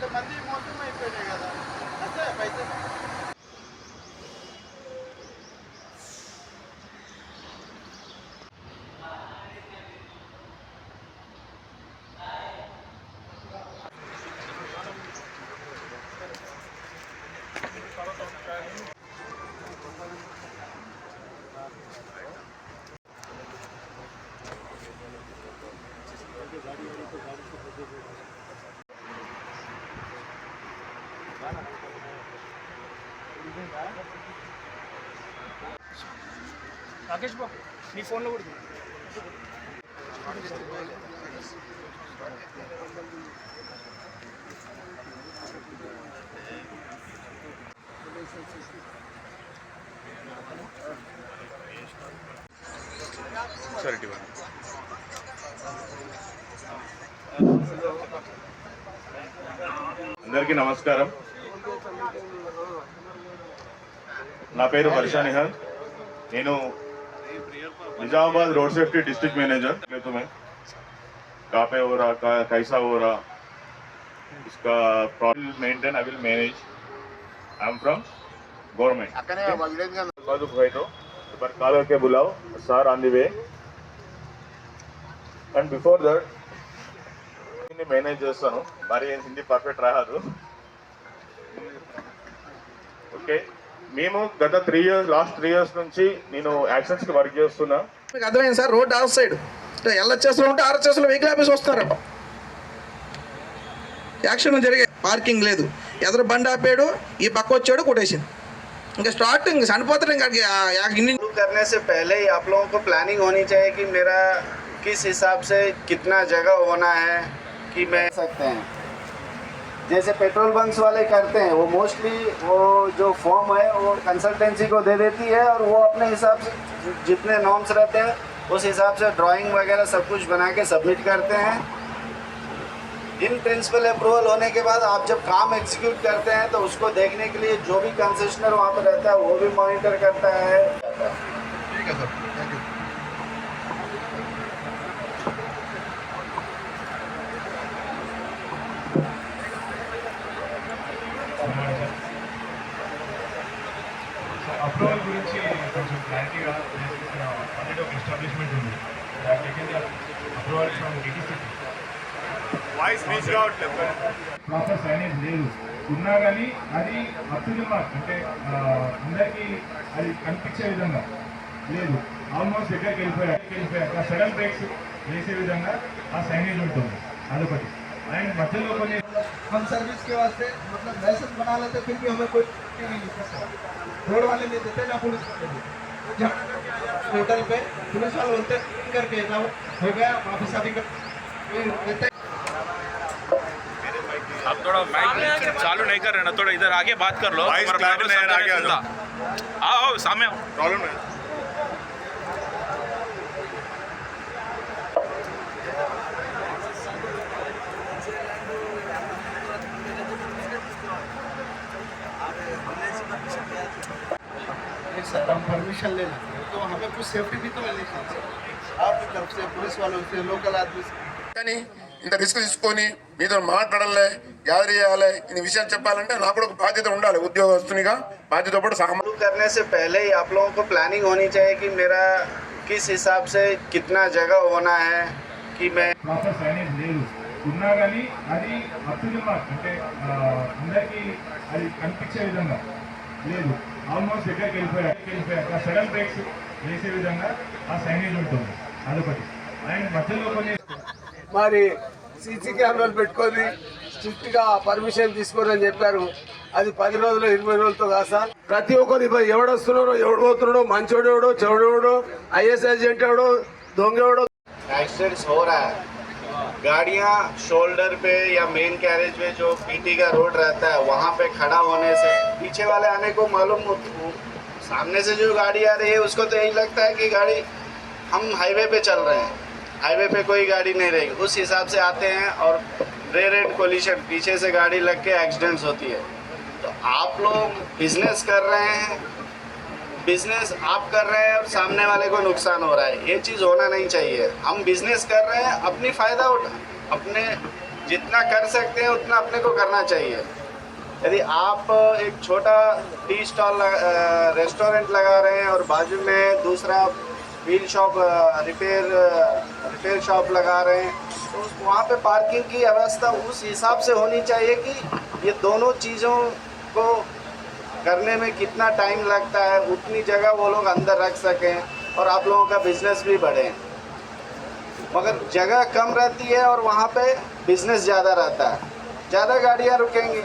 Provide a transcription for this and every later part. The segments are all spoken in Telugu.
కొంతమంది మోసం అయిపోయినాయి కదా. వస్తే పైసలు రాకేష్ బాబు నీ ఫోన్లో కూడా సరే ఇవ్వండి. అందరికీ నమస్కారం. నా పేరు హర్ష నిహాల్ నేను Nizamabad road safety district manager ले तुम्हें कहाँ पे हो रहा का, कैसा हो रहा इसका problem maintain I will manage I am from government అక్కనే విలేజ్ గా बाजू भाई तो एक बार कॉल करके बुलाओ sir on the way and before that Hindi manage చేస్తాను మరి హిందీ పర్ఫెక్ట్ రాదు ఓకే మేము గత three years last three years నుంచి నేను యాక్షన్స్కి వర్క్ చేస్తున్నా మీకు అర్థమైంది సార్ రోడ్ ఆఫ్ సైడ్ ఎల్హెచ్ఎస్లో ఉంటే ఆర్హెచ్ఎస్లో వెహికల్ ఆఫీస్ వస్తున్నారు యాక్షన్ జరిగే పార్కింగ్ లేదు ఎదురు బండి ఆపాడు ఈ పక్క వచ్చాడు కొట్టేసింది ఇంకా స్టార్ట్ ఇంక చనిపోతాడు ఇంకా ఇన్ని शुरू करने से पहले ही आप लोगों को प्लानिंग होनी चाहिए कि मेरा किस हिसाब से कितना जगह होना है कि मैं सकते हैं जैसे पेट्रोल बंक्स वाले करते हैं, वो मोस्टली वो जो फॉर्म है, वो कंसल्टेंसी को दे देती है और वो अपने हिसाब से जितने नॉर्म्स रहते हैं, उस हिसाब से ड्राइंग वगैरह सब कुछ बना के सबमिट करते हैं। इन प्रिंसिपल अप्रूवल होने के बाद आप जब काम एग्जीक्यूट करते हैं तो उसको देखने के लिए जो भी कंसेशनर वहाँ पर रहता है, वो भी मॉनिटर करता है। రీచ్ కావట్లేదు ప్రాపర్ సైనేజ్ లేదు ఉన్నా కానీ అది అప్ టు ది మార్క్ అంటే ఆ, అందరికీ అది కనిపించే విధంగా లేదు ఆల్మోస్ట్ దగ్గరికి వెళ్ళిపోయాక వెళ్ళిపోయాక సడన్ బ్రేక్స్ వేసే విధంగా ఆ సైనేజ్ ఉంటుంది అదొకటి అండ్ మధ్యలో కొన్ని हम सर्विस के वास्ते मतलब लाइसेंस बना लेते फिर भी हमें कोई नहीं करता रोड वाले नहीं देते ना पुलिस वाले देते जहाँ होटल पे पुलिस वाले बोलते "इन करके ना हो गया वापस अभी कर फिर देते आप थोड़ा माइक चालू नहीं कर रहे ना थोड़ा इधर आगे बात कर लो Voice हमारा clarity प्रॉब्लम नहीं है, समझा आगे नहीं आ सुनता। आओ आओ सामने आओ प्रॉब्लम है नहीं सर हम परमिशन ले लेते हैं तो हमें कुछ सेफ्टी भी तो मिलनी चाहिए आपकी तरफ से पुलिस वालों से लोकल आदमी से కానీ ఇంత రిస్క్ తీసుకొని మీతో మాట్లాడాలి గ్యాదర్ చేయాలి ఈ విషయాలు చెప్పాలంటే నాకు కూడా ఒక బాధ్యత ఉండాలి ఉద్యోగస్తునిగా బాధ్యత పాటు సామాన్ शुरू करने से पहले ही आप लोगों को प्लानिंग होनी चाहिए कि मेरा किस हिसाब से कितना जगह होना है कि मैं ప్రాపర్ సైనేజ్ లేదు ఉన్నా కానీ అది అప్ టు ది మార్క్ అంటే ఆ, అందరికీ అది కనిపించే విధంగా లేదు ఆల్మోస్ట్ దగ్గరికి వెళ్ళిపోయాక వెళ్ళిపోయాక సడన్ బ్రేక్స్ వేసే విధంగా ఆ సైనేజ్ ఉంటుంది అదొకటి అండ్ మధ్యలో కొన్ని మరి సీసీ కెమెరాలు పెట్టుకొని స్ట్రిక్ట్ గా పర్మిషన్ తీసుకోరని చెప్పారు అది పది రోజులు ఇరవై రోజులతో కాదు సార్ ప్రతి ఒక్కరు ఇప్పుడు ఎవడు వస్తున్నాడో ఎవడు పోతున్నాడో మంచోడు ఎవడో చెవుడెవడో ఐఎస్ ఏజెంట్ ఎవడో దొంగ ఎవడో एक्सीडेंट्स हो रहा है गाड़ियाँ शोल्डर पे या मेन कैरेज में जो पीटी का रोड रहता है वहाँ पे खड़ा होने से पीछे वाले आने को मालूम हो- सामने से जो गाड़ी आ रही है उसको तो यही लगता है कि गाड़ी हम हाईवे पे चल रहे हैं हाईवे पे कोई गाड़ी नहीं रहेगी। उस हिसाब से आते हैं और रेयर एंड कोलिशन पीछे से गाड़ी लग के एक्सीडेंट्स होती है। तो आप लोग बिज़नेस कर रहे हैं बिज़नेस आप कर रहे हैं और सामने वाले को नुकसान हो रहा है। ये चीज़ होना नहीं चाहिए। हम बिज़नेस कर रहे हैं, अपनी फ़ायदा उठा, अपने जितना कर सकते हैं, उतना अपने को करना चाहिए। यदि आप एक छोटा टी स्टॉल रेस्टोरेंट लगा रहे हैं और बाजू में दूसरा wheel shop repair repair shop लगा रहे हैं। तो वहाँ पे पार्किंग की व्यवस्था उस हिसाब से होनी चाहिए कि ये दोनों चीज़ों को करने में कितना टाइम लगता है, उतनी जगह वो लोग अंदर रख सकें और आप लोगों का बिज़नेस भी बढ़े। मगर जगह कम रहती है और वहाँ पे बिज़नेस ज़्यादा रहता है। ज़्यादा गाड़ियाँ रुकेंगी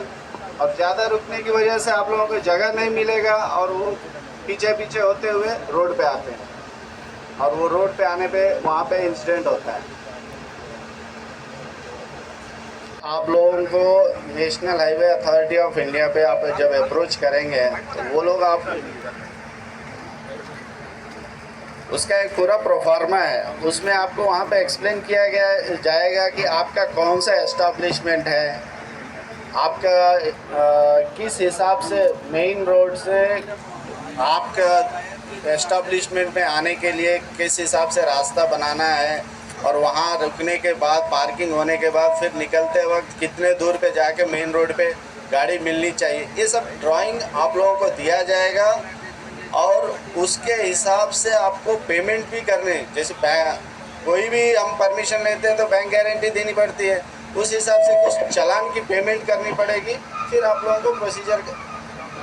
और ज़्यादा रुकने की वजह से आप लोगों को जगह नहीं मिलेगा और वो पीछे पीछे होते हुए रोड पे आते हैं। और वो रोड पे आने पे वहाँ पे इंसिडेंट होता है। आप लोगों को national highway authority of India पे आप जब अप्रोच करेंगे तो वो लोग आप उसका एक पूरा प्रोफार्मा है। उसमें आपको वहाँ पे एक्सप्लेन किया गया जाएगा कि आपका कौन सा एस्टाब्लिशमेंट है आपका अ, किस हिसाब से मेन रोड से आपका एस्टाब्लिशमेंट में आने के लिए किस हिसाब से रास्ता बनाना है और वहाँ रुकने के बाद पार्किंग होने के बाद, फिर निकलते वक्त कितने दूर पे जाके मेन रोड पे गाड़ी मिलनी चाहिए, ये सब ड्राइंग आप लोगों को दिया जाएगा। और उसके हिसाब से आपको पेमेंट भी करने, जैसे कोई भी हम परमिशन लेते हैं तो बैंक गारंटी देनी पड़ती है। उस हिसाब से कुछ चलान की पेमेंट करनी पड़ेगी, फिर आप लोगों को प्रोसीजर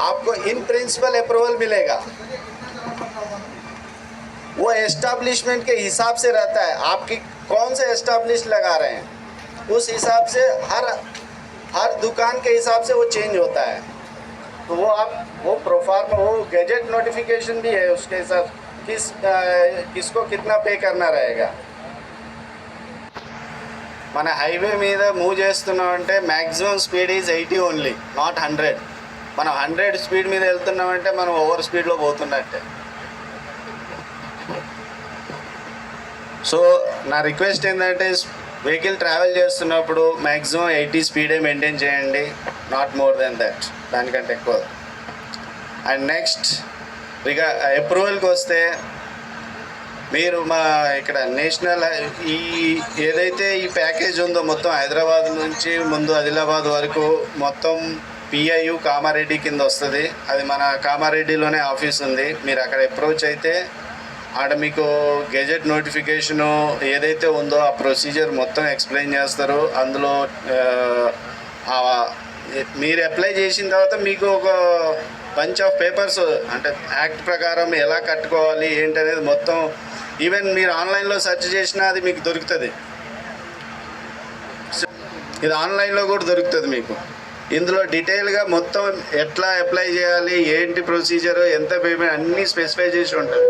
आपको इन प्रिंसिपल अप्रूवल मिलेगा वो एस्टाब्लिशमेंट के हिसाब से रहता है आपकी कौन से एस्टाब्लिश लगा रहे हैं उस हिसाब से हर हर दुकान के हिसाब से वो चेंज होता है तो वो आप वो प्रोफार्म वो गैजेट नोटिफिकेशन भी है उसके हिसाब किस अ, किसको कितना पे करना रहेगा మన హైవే మీద మూవ్ చేస్తున్నాం అంటే maximum speed is eighty only not hundred మనం హండ్రెడ్ స్పీడ్ మీద వెళ్తున్నామంటే మనం ఓవర్ స్పీడ్లో పోతున్నట్టే. సో నా రిక్వెస్ట్ ఏంటంటే వెహికల్ ట్రావెల్ చేస్తున్నప్పుడు మ్యాక్సిమం ఎయిటీ స్పీడే మెయింటైన్ చేయండి నాట్ మోర్ దెన్ దట్ దానికంటే ఎక్కువ. అండ్ నెక్స్ట్ ఇక అప్రూవల్కి వస్తే మీరు మా ఇక్కడ నేషనల్ ఈ ఏదైతే ఈ ప్యాకేజ్ ఉందో మొత్తం హైదరాబాద్ నుంచి ముందు ఆదిలాబాద్ వరకు మొత్తం పిఐయు కామారెడ్డి కింద వస్తుంది. అది మన కామారెడ్డిలోనే ఆఫీస్ ఉంది. మీరు అక్కడ అప్రోచ్ అయితే ఆడ మీకు గెజెట్ నోటిఫికేషను ఏదైతే ఉందో ఆ ప్రొసీజర్ మొత్తం ఎక్స్ప్లెయిన్ చేస్తారు. అందులో మీరు అప్లై చేసిన తర్వాత మీకు ఒక బంచ్ ఆఫ్ పేపర్స్ అంటే యాక్ట్ ప్రకారం ఎలా కట్టుకోవాలి ఏంటి అనేది మొత్తం ఈవెన్ మీరు ఆన్లైన్లో సెర్చ్ చేసినా అది మీకు దొరుకుతుంది. ఇది ఆన్లైన్లో కూడా దొరుకుతుంది మీకు. ఇందులో డీటెయిల్గా మొత్తం ఎట్లా అప్లై చేయాలి ఏంటి ప్రొసీజర్ ఎంత పేమెంట్ అన్నీ స్పెసిఫై చేసి ఉంటుంది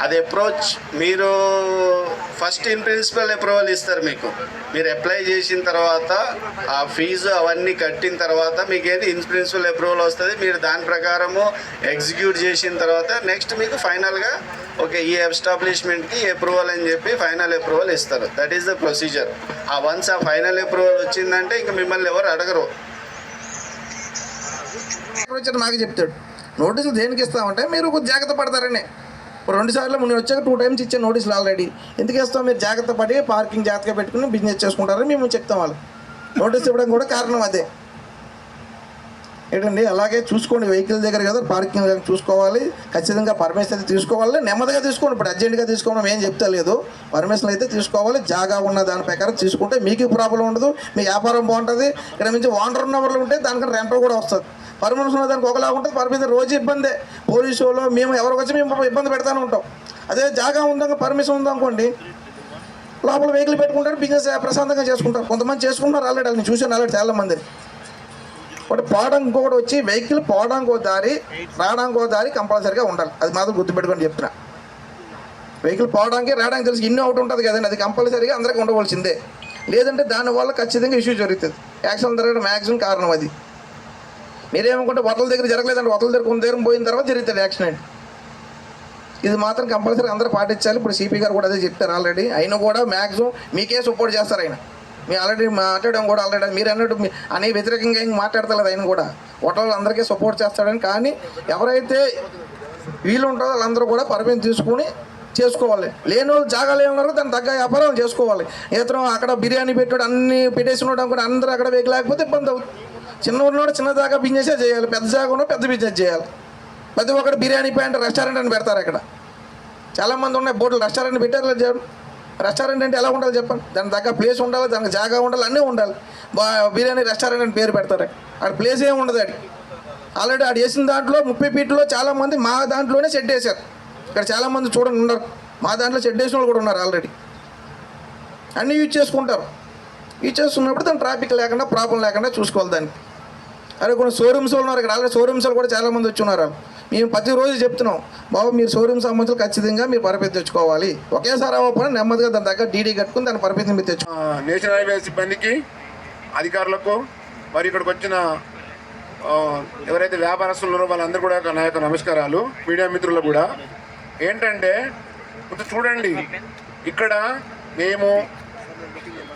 అది అప్రోచ్ మీరు ఫస్ట్ ఇన్ ప్రిన్సిపల్ అప్రూవల్ ఇస్తారు మీకు. మీరు అప్లై చేసిన తర్వాత ఆ ఫీజు అవన్నీ కట్టిన తర్వాత మీకు ఏది ఇన్ ప్రిన్సిపల్ అప్రూవల్ వస్తుంది మీరు దాని ప్రకారము ఎగ్జిక్యూట్ చేసిన తర్వాత నెక్స్ట్ మీకు ఫైనల్గా ఓకే ఈ ఎస్టాబ్లిష్మెంట్కి అప్రూవల్ అని చెప్పి ఫైనల్ అప్రూవల్ ఇస్తారు. That is the procedure uh once uh final approval వచ్చిందంటే ఇంకా మిమ్మల్ని ఎవరు అడగరు. నాకు చెప్తాడు. నోటీసులు దేనికి ఇస్తామంటే మీరు జాగ్రత్త పడతారని. రెండు సార్లు నేను వచ్చాక టూ టైమ్స్ ఇచ్చే నోటీసులు ఆల్రెడీ. ఎందుకు వేస్తాం? మీరు జాగ్రత్త పడి పార్కింగ్ జాగ్రత్తగా పెట్టుకుని బిజినెస్ చేసుకుంటారని మేము చెప్తాం వాళ్ళు నోటీస్ ఇవ్వడం కూడా కారణం అదే. ఏంటండి? అలాగే చూసుకోండి వెహికల్ దగ్గర కదా పార్కింగ్ చూసుకోవాలి. ఖచ్చితంగా పర్మిషన్ అయితే తీసుకోవాలి. నెమ్మదిగా తీసుకోండి. ఇప్పుడు అర్జెంటుగా తీసుకోవడం ఏం చెప్తా లేదు పర్మిషన్ అయితే తీసుకోవాలి. జాగా ఉన్న దాని ప్రకారం తీసుకుంటే మీకు ప్రాబ్లం ఉండదు. మీ వ్యాపారం బాగుంటుంది. ఇక్కడ నుంచి ఓనర్ ఉన్న వాళ్ళు ఉంటే దానికన్నా రెంట్ కూడా వస్తుంది. పర్మిషన్ ఉన్న దానికి ఒకలా ఉంటుంది. పర్మిషన్ రోజు ఇబ్బందే. పోలీసు వాళ్ళు మేము ఎవరికి వచ్చి మేము ఇబ్బంది పెడతానే ఉంటాం. అదే జాగా ఉందా పర్మిషన్ ఉందనుకోండి లోపల వెహికల్ పెట్టుకుంటారు బిజినెస్ ప్రశాంతంగా చేసుకుంటారు. కొంతమంది చేసుకుంటారు ఆల్రెడీ నేను చూసాను ఆల్రెడీ చాలా మంది. ఒకటి పోవడానికి ఇంకొకటి వచ్చి వెహికల్ పోవడానికి ఒక దారి రావడానికి ఒక దారి కంపల్సరీగా ఉండాలి. అది మాత్రం గుర్తుపెట్టుకొని చెప్తున్నా. వెహికల్ పోవడానికి రావడానికి తెలిసి ఇన్ని ఒకటి ఉంటుంది కదండి. అది కంపల్సరీగా అందరికీ ఉండవలసిందే. లేదంటే దానివల్ల ఖచ్చితంగా ఇష్యూ జరుగుతుంది. యాక్సిడెంట్ జరగడం మ్యాక్సిమం కారణం అది. మీరేమనుకుంటే వతల దగ్గర జరగలేదంటే వతల దగ్గర కొంత దూరం పోయిన తర్వాత జరుగుతుంది యాక్సిడెంట్. ఇది మాత్రం కంపల్సరీ అందరూ పాటించాలి. ఇప్పుడు సిపి గారు కూడా అదే చెప్తారు ఆల్రెడీ. అయినా కూడా మ్యాక్సిమం మీకే సపోర్ట్ చేస్తారు ఆయన. మీ ఆల్రెడీ మాట్లాడడం కూడా ఆల్రెడీ మీరు అన్నట్టు అనే వ్యతిరేకంగా ఏం మాట్లాడతలేదు ఆయన కూడా. ఓటర్లు అందరికీ సపోర్ట్ చేస్తాడని కానీ ఎవరైతే వీలు ఉంటుందో వాళ్ళందరూ కూడా పర్మిషన్ తీసుకుని చేసుకోవాలి. లేని వాళ్ళు జాగాలు ఏమన్నారు దాని తగ్గ వ్యాపారాలు చేసుకోవాలి. ఇతను అక్కడ బిర్యానీ పెట్టాడు అన్ని పెట్టేసి ఉండడం కూడా అందరూ అక్కడ వేగలేకపోతే ఇబ్బంది అవుతుంది. చిన్న ఉన్నోడు చిన్న దాకా బిజినెసే చేయాలి పెద్ద జాగా పెద్ద బిజినెస్ చేయాలి. ప్రతి ఒక్కటి బిర్యానీ ప్యాంట్ రెస్టారెంట్ అని పెడతారు అక్కడ చాలామంది ఉన్నాయి బోర్డులు రెస్టారెంట్ పెట్టారు చెప్పండి రెస్టారెంట్ అంటే ఎలా ఉండాలి చెప్పండి? దానికి తగ్గ ప్లేస్ ఉండాలి దానికి జాగా ఉండాలి అన్నీ ఉండాలి. బిర్యానీ రెస్టారెంట్ అని పేరు పెడతారు అక్కడ ప్లేస్ ఏమి ఉండదు ఆడికి. ఆల్రెడీ ఆడు వేసిన దాంట్లో ముప్పై ఫీట్లో చాలామంది మా దాంట్లోనే షెడ్ వేశారు. ఇక్కడ చాలామంది చూడండి ఉన్నారు. మా దాంట్లో షెడ్ వేసిన వాళ్ళు కూడా ఉన్నారు ఆల్రెడీ. అన్నీ యూజ్ చేసుకుంటారు. యూజ్ చేసుకున్నప్పుడు దాని ట్రాఫిక్ లేకుండా ప్రాబ్లం లేకుండా చూసుకోవాలి దానికి. అరే కొన్ని షోరూమ్స్ వాళ్ళు ఉన్నారు ఇక్కడ. ఆల్రెడీ షోరూమ్స్ వాళ్ళు కూడా చాలామంది వచ్చి ఉన్నారు మేము ప్రతిరోజు చెప్తున్నాం బాబు మీరు షోరూమ్ సంబంధించి ఖచ్చితంగా మీరు పరపతి తెచ్చుకోవాలి. ఒకేసారి అవ్వకపోయినా నెమ్మదిగా దాని దగ్గర డీడీ కట్టుకుని దాని పరపతిని మీరు తెచ్చు నేషనల్ హైవే సిబ్బందికి అధికారులకు మరి ఇక్కడికి వచ్చిన ఎవరైతే వ్యాపారస్తులు ఉన్నారో వాళ్ళందరూ కూడా నా యొక్క నమస్కారాలు మీడియా మిత్రులు కూడా. ఏంటంటే కొంచెం చూడండి. ఇక్కడ మేము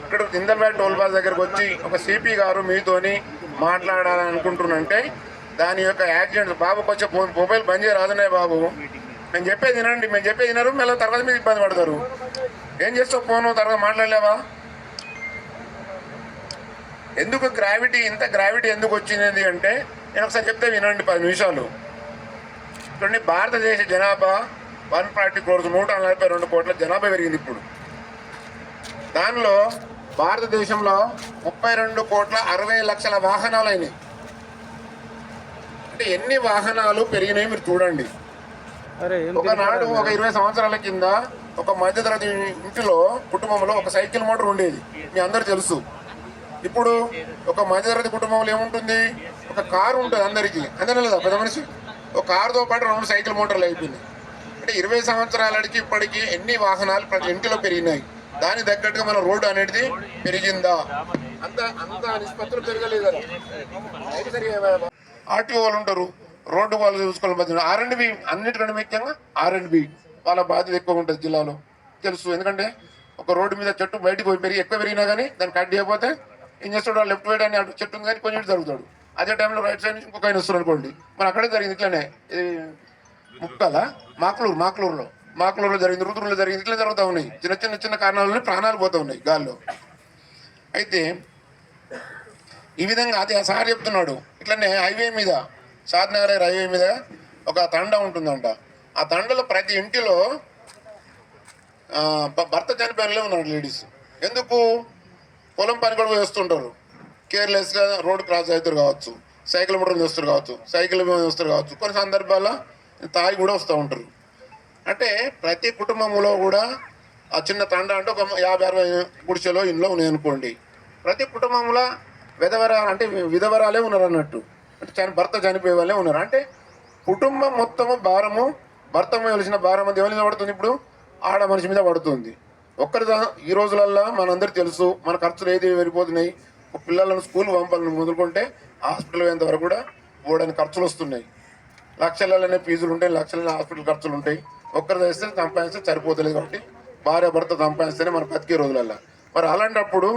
ఇక్కడ ఇందల్వాడ్ టోల్ బాస్ దగ్గరకు వచ్చి ఒక సిపి గారు మీతోని మాట్లాడాలని అనుకుంటున్నంటే దాని యొక్క యాక్సిడెంట్ బాబుకి వచ్చే ఫోన్ మొబైల్ బంద్ చేయరాదునే బాబు. మేము చెప్పేది వినండి. మేము చెప్పేది వినరు మళ్ళీ తర్వాత మీద ఇబ్బంది పడతారు. ఏం చేస్తావు ఫోను? తర్వాత మాట్లాడలేవా? ఎందుకు గ్రావిటీ ఇంత గ్రావిటీ ఎందుకు వచ్చింది అంటే నేను ఒకసారి చెప్తే వినండి పది నిమిషాలు. చూడండి భారతదేశ జనాభా వన్ ఫార్టీ క్రోర్స్ నూట నలభై రెండు కోట్ల జనాభా పెరిగింది ఇప్పుడు. దానిలో భారతదేశంలో ముప్పై రెండు కోట్ల అరవై లక్షల వాహనాలు అయినాయి అంటే ఎన్ని వాహనాలు పెరిగినాయి మీరు చూడండి. ఒకనాడు ఒక ఇరవై సంవత్సరాల కింద ఒక మధ్యతరగతి ఇంటిలో కుటుంబంలో ఒక సైకిల్ మోటార్ ఉండేది. మీ అందరు తెలుసు. ఇప్పుడు ఒక మధ్యతరగతి కుటుంబంలో ఏముంటుంది? ఒక కారు ఉంటుంది అందరికీ. అంతేనా లేదా? పెద్ద మనిషి. ఒక కారుతో పాటు రెండు సైకిల్ మోటార్లు అయిపోయింది అంటే ఇరవై సంవత్సరాలకి ఇప్పటికి ఎన్ని వాహనాలు ప్రతి ఇంటిలో పెరిగినాయి? దానికి తగ్గట్టుగా మన రోడ్డు అనేది పెరిగిందా? అంత అంత నిష్పత్తులు పెరగలేదు కదా. ఆర్టీఓ వాళ్ళు ఉంటారు. రోడ్డు వాళ్ళు చూసుకోవాలి మధ్య ఆర్ బి అన్నిటికంటే ముఖ్యంగా ఆర్ బి వాళ్ళ బాధ్యత ఎక్కువ ఉంటుంది జిల్లాలో. తెలుసు. ఎందుకంటే ఒక రోడ్డు మీద చెట్టు బయటకు పోయి పెరిగి ఎక్కువ పెరిగినా కానీ దాన్ని కట్ చేయకపోతే ఏం చేస్తాడు? లెఫ్ట్ వైడ్ అని అటు చెట్టు ఉంది కానీ కొంచెం ఇటు జరుగుతాడు. అదే టైంలో రైట్ సైడ్ నుంచి ఇంకొక ఆయన వస్తారు అనుకోండి. మన అక్కడే జరిగింది ఇట్లనే. ముక్కల? మాకులూరు మాకులూరులో. మాకులలో జరిగింది రుద్రంలో జరిగింది ఇట్లా జరుగుతూ ఉన్నాయి. చిన్న చిన్న చిన్న కారణాలలో ప్రాణాలు పోతూ ఉన్నాయి గాల్లో. అయితే ఈ విధంగా అది ఆ సార్ చెప్తున్నాడు. ఇట్లనే హైవే మీద షాద్నగర్ హైవే మీద ఒక తండ ఉంటుందంట. ఆ తండలో ప్రతి ఇంటిలో భర్త చనిపోయినలే ఉన్నాడు లేడీస్. ఎందుకు? పొలం పని కూడా వేస్తుంటారు కేర్లెస్గా రోడ్ క్రాస్ అవుతారు కావచ్చు సైకిల్ మోటార్ చేస్తారు వస్తారు కావచ్చు సైకిల్ మీద వస్తారు కావచ్చు. కొన్ని సందర్భాల్లో తాగి కూడా వస్తూ ఉంటారు. అంటే ప్రతి కుటుంబంలో కూడా ఆ చిన్న తండ అంటే ఒక యాభై అరవై గుడిసెలో ఇంట్లో ఉన్నాయి అనుకోండి. ప్రతి కుటుంబంలో విధవరాలు అంటే విధవరాలే ఉన్నారు అన్నట్టు. అంటే చని భర్త చనిపోయే వాళ్ళే ఉన్నారు. అంటే కుటుంబం మొత్తము భారము భర్త వెలిసిన భారం అది ఎవరి మీద పడుతుంది ఇప్పుడు? ఆడ మనిషి మీద పడుతుంది. ఒక్కరి ఈ రోజులల్లో మనందరికీ తెలుసు మన ఖర్చులు ఏది వెళ్ళిపోతున్నాయి. ఒక పిల్లలను స్కూల్ పంపాలని మొదలుకుంటే హాస్పిటల్ పోయేంత వరకు కూడా ఓడని ఖర్చులు వస్తున్నాయి. లక్షలలోనే ఫీజులు ఉంటాయి లక్షలనే హాస్పిటల్ ఖర్చులు ఉంటాయి. ఒక్కరు చేస్తే సంపాదిస్తే సరిపోతలేదు కాబట్టి భార్య భర్త సంపాదిస్తేనే మన బతికే రోజులల్లా. మరి అలాంటప్పుడు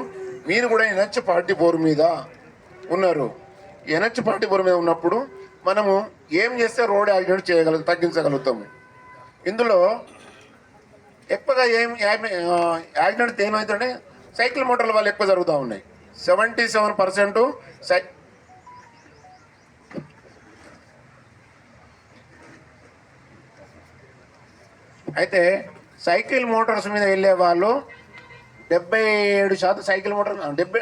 మీరు కూడా ఎనర్చి పార్టీ పోరు మీద ఉన్నారు. ఎనర్చి పార్టీ పోరు మీద ఉన్నప్పుడు మనము ఏం చేస్తే రోడ్ యాక్సిడెంట్ చేయగల తగ్గించగలుగుతాము. ఇందులో ఎక్కువగా ఏం యాక్సిడెంట్ ఏమవుతుందంటే సైకిల్ మోటార్ల వల్ల ఎక్కువ జరుగుతూ ఉన్నాయి. సెవెంటీ సెవెన్ పర్సెంట్ సై అయితే సైకిల్ మోటార్స్ మీద వెళ్ళే వాళ్ళు డెబ్బై ఏడు శాతం సైకిల్ మోటార్ డెబ్బై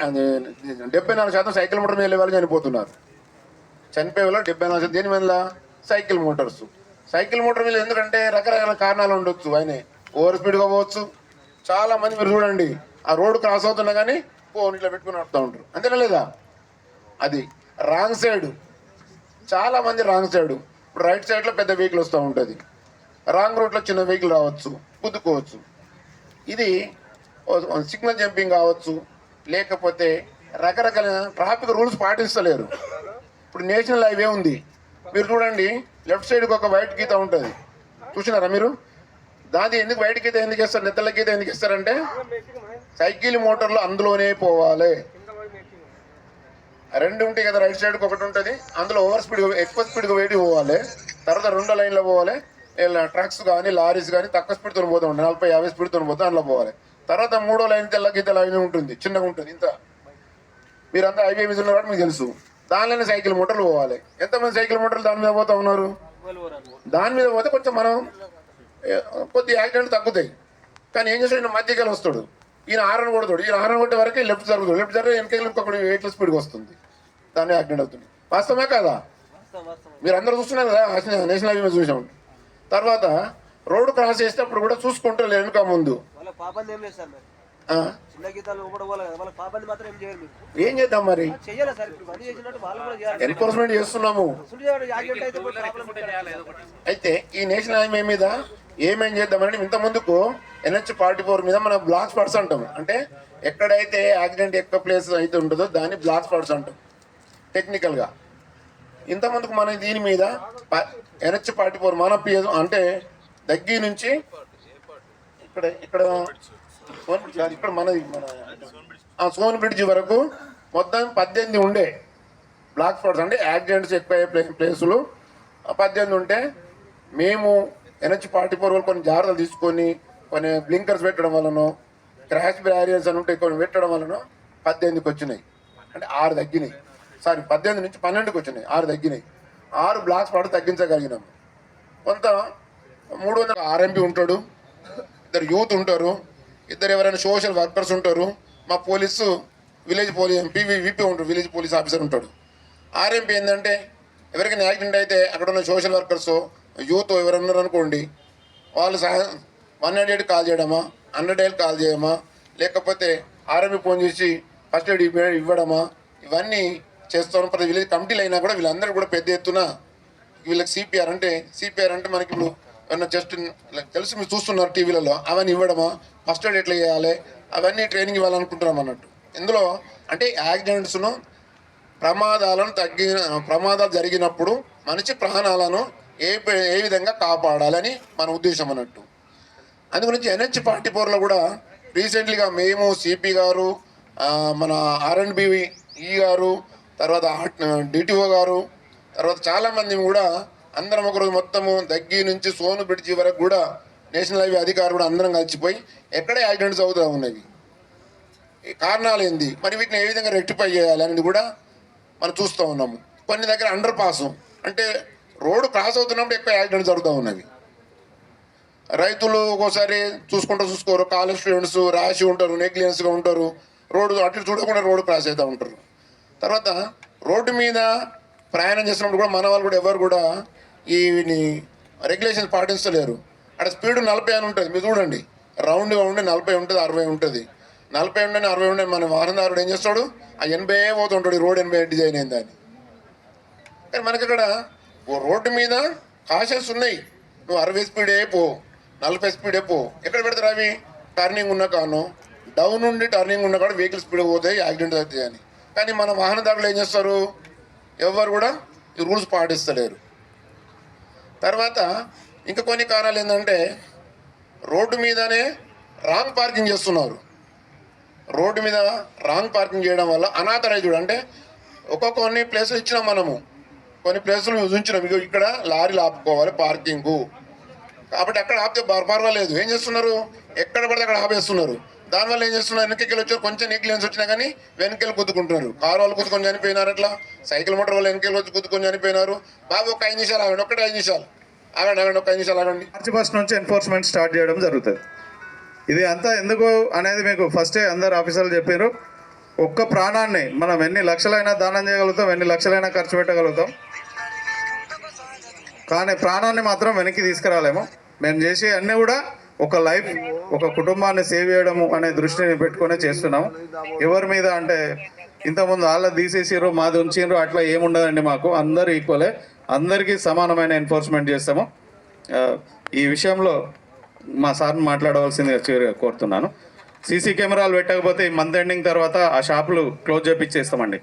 డెబ్బై నాలుగు శాతం సైకిల్ మోటార్ మీద వెళ్ళే వాళ్ళు చనిపోతున్నారు. చనిపోయే వాళ్ళు డెబ్బై నాలుగు శాతం. దేని మీద? Cycle Motors. సైకిల్ మోటార్ మీద ఎందుకంటే రకరకాల కారణాలు ఉండొచ్చు. ఆయన ఓవర్ స్పీడ్గా పోవచ్చు. చాలా మంది మీరు చూడండి ఆ రోడ్డు క్రాస్ అవుతున్నా కానీ ఫోన్ ఇట్లా పెట్టుకుని నడుపుతూ ఉంటారు. అంతేనా లేదా? అది రాంగ్ సైడ్. చాలా మంది రాంగ్ సైడ్. ఇప్పుడు రైట్ సైడ్లో పెద్ద వెహికల్ వస్తూ ఉంటుంది. రాంగ్ రూట్లో చిన్న వెహికల్ రావచ్చు గుద్దుకోవచ్చు ఇది సిగ్నల్ జంపింగ్ కావచ్చు లేకపోతే రకరకాల ట్రాఫిక్ రూల్స్ పాటిస్తలేరు. ఇప్పుడు నేషనల్ హైవే ఉంది. మీరు చూడండి లెఫ్ట్ సైడ్కి ఒక వైట్ గీత ఉంటుంది. చూసినారా మీరు? దాని ఎందుకు వైట్ గీత ఎందుకు ఇస్తారు నెత్తల గీత ఎందుకు ఇస్తారంటే సైకిల్ మోటార్లు అందులోనే పోవాలి. రెండు ఉంటాయి కదా రైట్ సైడ్కి ఒకటి ఉంటుంది. అందులో ఓవర్ స్పీడ్ ఎక్కువ స్పీడ్గా వేడి పోవాలి. తర్వాత రెండో లైన్లో పోవాలి. ట్రక్స్ కానీ లారీస్ కానీ తక్కువ స్పీడ్తో పోతూ ఉంటాయి. నలభై యాభై స్పీడ్తో పోతే అందులో పోవాలి. తర్వాత మూడో లైన్ తెల్ల గీత లైన్ ఉంటుంది. చిన్నగా ఉంటుంది. ఇంత. మీరంతా హైవే మీద ఉన్నారు మీకు తెలుసు. దానిలోనే సైకిల్ మోటార్లు పోవాలి. ఎంతమంది సైకిల్ మోటార్లు దాని మీద పోతా ఉన్నారు? దాని మీద పోతే కొంచెం మనం కొద్ది యాక్సిడెంట్ తగ్గుతాయి. కానీ ఏం చేస్తాడు? ఈయన మధ్యకెళ్ళి వస్తాడు. ఈయన హారన్ కొడతాడు. ఈయన హారన్ కొట్టే వరకే లెఫ్ట్ జరుగుతాడు లెఫ్ట్ జరిగే వెనకెళ్ళి ఇంకొకటి వెహికల్ స్పీడ్గా వస్తుంది. దాన్ని యాక్సిడెంట్ అవుతుంది. వాస్తవమే కదా? మీరు అందరూ చూస్తున్నారు కదా నేషనల్ నేషనల్ హైవే మీద చూసాం. తర్వాత రోడ్డు క్రాస్ చేసేటప్పుడు కూడా చూసుకుంటారు వెనుక ముందు. ఏం చేద్దాం మరి? ఎన్ఫోర్స్మెంట్ చేస్తున్నాము. అయితే ఈ నేషనల్ హైవే మీద ఏమేం చేద్దామని ఇంత ముందుకు ఎన్హెచ్ ఫార్టీ ఫోర్ మీద మనం బ్లాక్ స్పాట్స్ అంటాం. అంటే ఎక్కడైతే యాక్సిడెంట్ ఎక్కువ ప్లేస్ అయితే ఉంటుందో దాన్ని బ్లాక్ స్పాట్స్ అంటాం టెక్నికల్గా ఇంతమందుకు మన మనం దీని మీద ఎనర్జీ పార్టీ ఫోర్ మన పిఎస్ అంటే దగ్గర నుంచి ఇక్కడ ఇక్కడ ఇక్కడ మనది మన ఆ సోన్ బ్రిడ్జ్ వరకు మొత్తం పద్దెనిమిది ఉండే బ్లాక్ స్పాట్స్ అంటే యాక్సిడెంట్స్ ఎక్కువ ప్లేస్ ప్లే ప్లేసులు. పద్దెనిమిది ఉంటే మేము ఎనర్జీ పార్టీ ఫోర్ వాళ్ళు కొన్ని జాగ్రత్తలు తీసుకొని కొన్ని బ్లింకర్స్ పెట్టడం వలన క్రాష్ బ్యారియర్స్ అని ఉంటాయి కొన్ని పెట్టడం వలన పద్దెనిమిదికి వచ్చినాయి. అంటే ఆరు తగ్గినాయి సారీ పద్దెనిమిది నుంచి పన్నెండుకి వచ్చినాయి ఆరు తగ్గినాయి. ఆరు బ్లాక్స్ పాటు తగ్గించగలిగినాము కొంత మూడు వందల ఆర్ఎంపీ ఉంటాడు ఇద్దరు యూత్ ఉంటారు ఇద్దరు ఎవరైనా సోషల్ వర్కర్స్ ఉంటారు. మా police village police PV VP ఉంటాడు విలేజ్ పోలీస్ ఆఫీసర్ ఉంటాడు. ఆర్ఎంపీ ఏంటంటే ఎవరికైనా యాక్సిడెంట్ అయితే అక్కడ ఉన్న సోషల్ వర్కర్స్ యూత్ ఎవరు ఉన్నారు అనుకోండి వాళ్ళు సహా వన్ నాట్ ఎయిట్ కాల్ చేయడమా హండ్రెడ్ ఎయిట్ కాల్ చేయడమా లేకపోతే ఆర్ఎంపీ ఫోన్ చేసి ఫస్ట్ ఎయిడ్ ఇవ్వడమా ఇవన్నీ చేస్తాం ప్రతి విలేజ్ కమిటీలు అయినా కూడా వీళ్ళందరూ కూడా పెద్ద ఎత్తున వీళ్ళకి సిపిఆర్ అంటే సిపిఆర్ అంటే మనకి ఇప్పుడు ఏమన్నా జస్ట్ తెలుసు మీరు చూస్తున్నారు టీవీలలో అవన్నీ ఇవ్వడమా? ఫస్ట్ ఎయిడ్ ఎట్లా చేయాలి? అవన్నీ ట్రైనింగ్ ఇవ్వాలనుకుంటున్నాం అన్నట్టు. ఇందులో అంటే యాక్సిడెంట్స్ను ప్రమాదాలను తగ్గి ప్రమాదాలు జరిగినప్పుడు మనిషి ప్రాణాలను ఏ ఏ విధంగా కాపాడాలని మన ఉద్దేశం అన్నట్టు. అందు గురించి ఎన్హెచ్ ఫార్టీ ఫోర్లో కూడా రీసెంట్లీగా మేము సిపి గారు మన ఆర్ఎండ్బి ఈ గారు తర్వాత డిటిఓ గారు తర్వాత చాలామంది కూడా అందరం ఒకరోజు మొత్తము దగ్గి నుంచి సోను బ్రిడ్జి వరకు కూడా నేషనల్ హైవే అధికారులు కూడా అందరం కలిసిపోయి ఎక్కడే యాక్సిడెంట్స్ అవుతూ ఉన్నవి. కారణాలు ఏంది? మరి వీటిని ఏ విధంగా రెక్టిఫై చేయాలి అనేది కూడా మనం చూస్తూ ఉన్నాము. కొన్ని దగ్గర అండర్ పాసు. అంటే రోడ్డు క్రాస్ అవుతున్నప్పుడు ఎక్కువ యాక్సిడెంట్స్ జరుగుతూ ఉన్నవి. రైతులు ఒక్కోసారి చూసుకుంటూ చూసుకోరు. కాలేజ్ స్టూడెంట్స్ రాసి ఉంటారు నెగ్లియన్స్గా ఉంటారు. రోడ్డు అటు చూడకుండా రోడ్డు క్రాస్ అవుతూ ఉంటారు. తర్వాత రోడ్డు మీద ప్రయాణం చేసినప్పుడు కూడా మన వాళ్ళు కూడా ఎవరు కూడా ఈ రెగ్యులేషన్స్ పాటించలేరు. అక్కడ స్పీడ్ నలభై అని ఉంటుంది. మీరు చూడండి. రౌండ్గా ఉండి నలభై ఉంటుంది అరవై ఉంటుంది. నలభై ఉండని అరవై ఉండని మన వాహనదారుడు ఏం చేస్తాడు? ఆ ఎనభై పోతుంటాడు రోడ్ ఎనభై డిజైన్ అయిందని కానీ మనకి ఇక్కడ రోడ్డు మీద కాషన్స్ ఉన్నాయి. నువ్వు అరవై స్పీడే పో నలభై స్పీడే పో. ఎక్కడ పెడతారు అవి? టర్నింగ్ ఉన్న కాను డౌన్ నుండి టర్నింగ్ ఉన్న కాడ వెహికల్ స్పీడ్ పోతే యాక్సిడెంట్ అవుతాయి అని. కానీ మన వాహనదారులు ఏం చేస్తారు? ఎవరు కూడా ఈ రూల్స్ పాటిస్తలేరు. తర్వాత ఇంకా కొన్ని కారణాలు ఏంటంటే రోడ్డు మీదనే రాంగ్ పార్కింగ్ చేస్తున్నారు. రోడ్డు మీద రాంగ్ పార్కింగ్ చేయడం వల్ల అనాథరైజ్డ్ అంటే ఒక్కొక్క కొన్ని ప్లేసులు ఇచ్చినాం మనము. కొన్ని ప్లేసులు ఉంచినాం ఇక ఇక్కడ లారీలు ఆపుకోవాలి పార్కింగు. కాబట్టి అక్కడ ఆపితే పర్వాలేదు. ఏం చేస్తున్నారు? ఎక్కడ పడితే అక్కడ ఆపేస్తున్నారు. దానివల్ల ఏం చేస్తున్నారు? వెనక్కి వచ్చారు కొంచెం నెగ్లియన్స్ వచ్చినా కానీ వెనకెళ్ళి కుదుకుంటున్నారు. కారు వాళ్ళు కుదుకొని చనిపోయినారు అట్లా సైకిల్ మోటార్ వాళ్ళు వెనకెళ్ళి వచ్చి కుదుకొని చనిపోయినారు. బాబు ఒక ఐదు నిమిషాలు ఆగండి ఒకటే ఐదు నిమిషాలు. ఆగండి ఆగండి ఒక ఐదు నిమిషాలు ఆగండి. మార్చి ఫస్ట్ నుంచి ఎన్ఫోర్స్మెంట్ స్టార్ట్ చేయడం జరుగుతుంది. ఇది అంతా ఎందుకు అనేది మీకు ఫస్టే అందరు ఆఫీసర్లు చెప్పారు. ఒక్క ప్రాణాన్ని మనం ఎన్ని లక్షలైనా దానం చేయగలుగుతాం ఎన్ని లక్షలైనా ఖర్చు పెట్టగలుగుతాం. కానీ ప్రాణాన్ని మాత్రం వెనక్కి తీసుకురాలేము. మేము చేసే అన్నీ కూడా ఒక లైఫ్ ఒక కుటుంబాన్ని సేవ్ చేయడము అనే దృష్టిని పెట్టుకునే చేస్తున్నాము ఎవరి మీద అంటే ఇంతకుముందు వాళ్ళ తీసేసారు మాది ఉంచారు అట్లా ఏముండదండి మాకు. అందరు ఈక్వలే. అందరికీ సమానమైన ఎన్ఫోర్స్మెంట్ చేస్తాము. ఈ విషయంలో మా సార్ని మాట్లాడవలసిందిగా కోరుతున్నాను. సీసీ కెమెరాలు పెట్టకపోతే ఈ మంత్ ఎండింగ్ తర్వాత ఆ షాపులు క్లోజ్ చేపించేస్తామండి